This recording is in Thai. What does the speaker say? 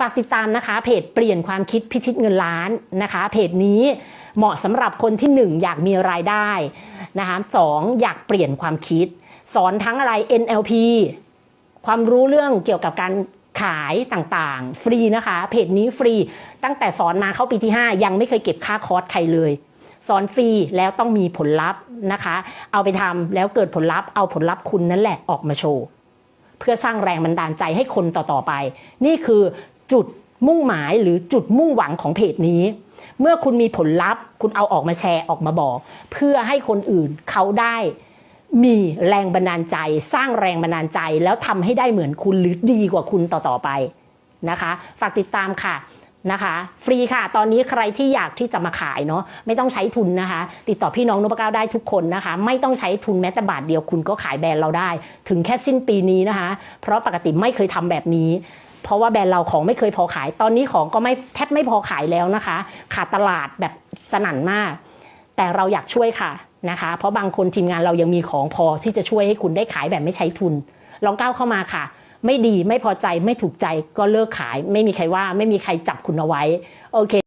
ฝากติดตามนะคะเพจเปลี่ยนความคิดพิชิตเงินล้านนะคะ เพจนี้เหมาะสำหรับคนที่หนึ่งอยากมีรายได้นะคะสองอยากเปลี่ยนความคิด สอนทั้งอะไร NLP ความรู้เรื่องเกี่ยวกับการขายต่างๆ ฟรีนะคะ เพจนี้ฟรี ตั้งแต่สอนมาเข้าปีที่ 5 ยังไม่เคยเก็บค่าคอร์สใครเลย สอนฟรีแล้วต้องมีผลลัพธ์นะคะ เอาไปทำแล้วเกิดผลลัพธ์เอาผลลัพธ์คุณนั่นแหละออกมาโชว์เพื่อสร้างแรงบันดาลใจให้คนต่อๆไป นี่คือ จุดมุ่งหมายหรือจุดมุ่งหวังของเพจนี้ เมื่อคุณมีผลลัพธ์ คุณเอาออกมาแชร์ออกมาบอก เพื่อให้คนอื่นเขาได้มีแรงบันดาลใจ สร้างแรงบันดาลใจ แล้วทำให้ได้เหมือนคุณหรือดีกว่าคุณต่อๆไปนะคะ ฝากติดตามค่ะนะคะ ฟรีค่ะ ตอนนี้ใครที่อยากที่จะมาขายเนาะไม่ต้องใช้ทุนนะคะ ติดต่อพี่น้องนพเก้าได้ทุกคนนะคะ ไม่ต้องใช้ทุนแม้แต่บาทเดียวคุณก็ขายแบรนด์เราได้ ถึงแค่สิ้นปีนี้นะคะ เพราะปกติไม่เคยทำแบบนี้ เพราะว่าแบรนด์เราของไม่เคยพอขาย ตอนนี้ของก็ไม่แทบไม่พอขายแล้วนะคะ ขาดตลาดแบบสนั่นมาก แต่เราอยากช่วยค่ะนะคะ เพราะบางคนทีมงานเรายังมีของพอที่จะช่วยให้คุณได้ขายแบบไม่ใช้ทุน ลองก้าวเข้ามาค่ะ ไม่ดีไม่พอใจไม่ถูกใจก็เลิกขาย ไม่มีใครว่าไม่มีใครจับคุณเอาไว้โอเค